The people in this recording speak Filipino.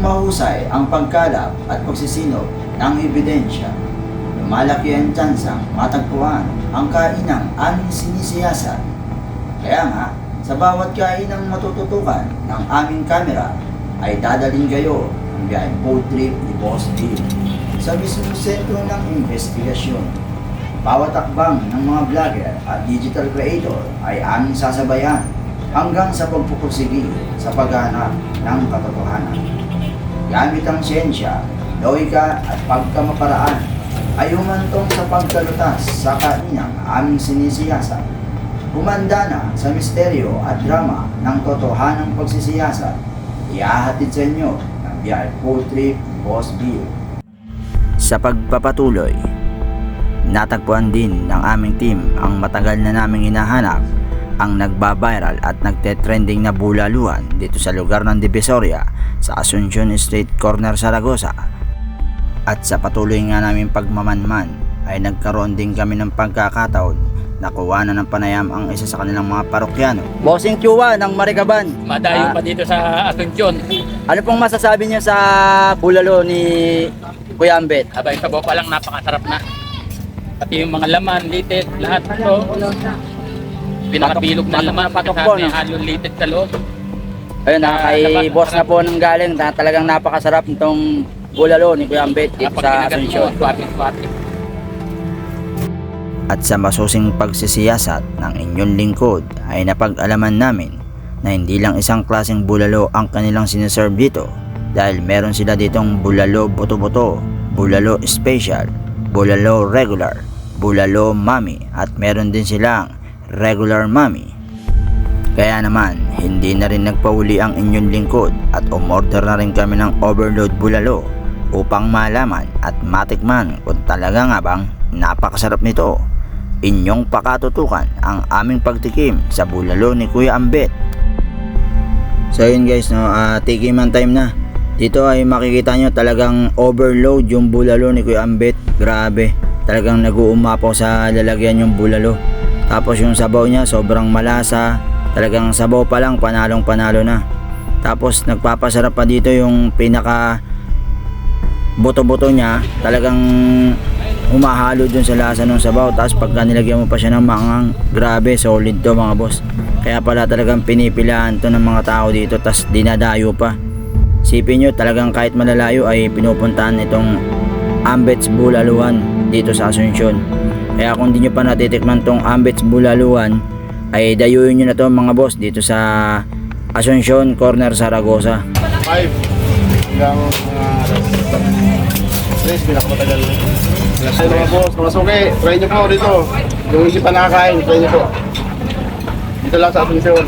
Mahusay ang pagkalap at pagsisinop ng ebidensya, lumalaki ang tsansang matagpuan ang kainang aming sinisiyasat. Kaya nga, sa bawat kainang matututukan ng aming kamera, ay dadalhin kayo ng biyaheng boat trip ni Boss D sa mismong sentro ng investigasyon. Bawat akbang ng mga vlogger at digital creator ay aming sasabayan hanggang sa pagpupursigi sa paghanap ng katotohanan. Gamit ang siyensya, loika at pagkamaparaan ay humantong sa pagkalutas sa kainang aming sinisiyasat. Humanda na sa misteryo at drama ng totohanang pagsisiyasat. Ihahatid sa inyo ng trip ni Boss Bill. Sa pagpapatuloy, natagpuan din ng aming team ang matagal na naming hinahanap ang nagbabiral at nagte-trending na bulaluhan dito sa lugar ng Divisoria sa Asuncion Street Corner, Saragosa. At sa patuloy nga namin pagmamanman ay nagkaroon din kami ng pagkakataon na kuha na ng panayam ang isa sa kanilang mga parokyano. Bossing Chua ng Marikaban. Madayo Ah. pa dito sa Asuncion. Ano pong masasabi niyo sa bulalo ni Kuya Ambet? Abay, sabaw pa lang napakasarap na. Pati yung mga laman, litit, lahat ito. Pinakabilog na laman, patok po, no? halong litit sa loob. Ayun, Ah, kay napaka- boss na po nang galing na talagang napakasarap nitong bulalo ni Kuya Ambet dito sa swati-swati. At sa masusing pagsisiyasat ng inyong lingkod ay napag-alaman namin na hindi lang isang klaseng bulalo ang kanilang sineserve dito dahil meron sila ditong bulalo buto-buto, bulalo special, bulalo regular, bulalo mami at meron din silang regular mami. Kaya naman, hindi na rin nagpauli ang inyong lingkod at umorder na rin kami ng overload bulalo upang malaman at matikman kung talaga nga bang napakasarap nito. Inyong pakatutukan ang aming pagtikim sa bulalo ni Kuya Ambet. So yun guys, no, uh, tikiman time na. Dito ay makikita nyo talagang overload yung bulalo ni Kuya Ambet. Grabe, talagang nag-uumapaw sa lalagyan yung bulalo. Tapos yung sabaw niya sobrang malasa. Talagang sabaw pa lang panalong panalo na. Tapos nagpapasarap pa dito yung pinaka buto-buto niya. Talagang humahalo dun sa lasa ng sabaw. Tapos pagka nilagyan mo pa siya ng mangang, grabe, solid to mga boss. Kaya pala talagang pinipilahan to ng mga tao dito. Tapos dinadayo pa. Sipin nyo talagang kahit malalayo ay pinupuntahan itong Ambets Bulaluan dito sa Asuncion. Kaya kung di nyo pa natitikman tong Ambets Bulaluan ay dayuin nyo na to mga boss dito sa Asuncion Corner Saragosa. 5 hanggang uh, 3 pinakamatagal. Kasi mga boss, mga suki, try nyo po dito. Yung hindi pa nakakain, try nyo po. Dito lang sa Asuncion.